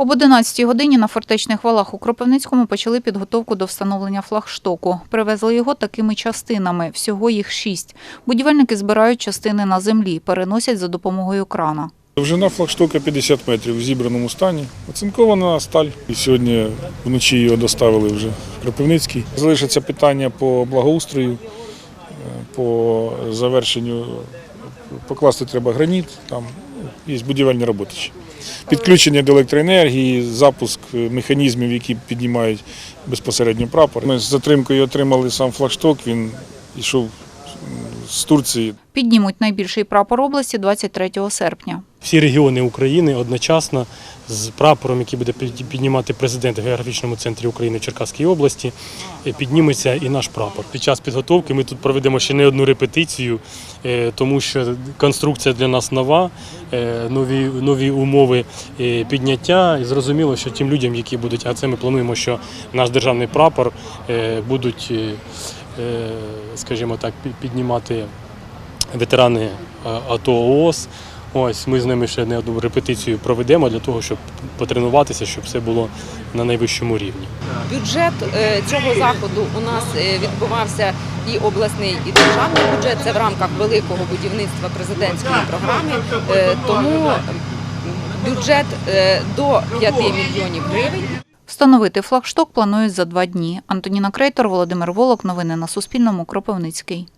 Об 11 годині на фортечних валах у Кропивницькому почали підготовку до встановлення флагштоку. Привезли його такими частинами, всього їх шість. Будівельники збирають частини на землі, переносять за допомогою крана. Довжина флагштока 50 метрів в зібраному стані. Оцинкована сталь. І сьогодні вночі його доставили вже в Кропивницький. Залишиться питання по благоустрою, е, по завершенню. Покласти треба граніт, там є будівельні роботи. Підключення до електроенергії, запуск е, механізмів, які піднімають безпосередньо прапор. Ми з затримкою отримали сам флагшток, він йшов з Турції. Піднімуть найбільший прапор області 23 серпня. Всі регіони України одночасно з прапором, який буде піднімати президент в географічному центрі України в Черкаській області, е, підніметься і наш прапор. Під час підготовки ми тут проведемо ще не одну репетицію, е, тому що конструкція для нас нова, е, нові, нові умови підняття. І зрозуміло, що тим людям, які будуть, а це ми плануємо, що наш державний прапор будуть, скажімо так, піднімати ветерани АТО ООС. Ось ми з ними ще не одну репетицію проведемо для того, щоб потренуватися, щоб все було на найвищому рівні. Бюджет е, цього заходу у нас е, відбувався і обласний, і державний бюджет. Це в рамках великого будівництва президентської програми. Е, Тому бюджет до 5 мільйонів гривень. Встановити флагшток планують за два дні. Антоніна Крейтор, Володимир Волок. Новини на Суспільному. Кропивницький.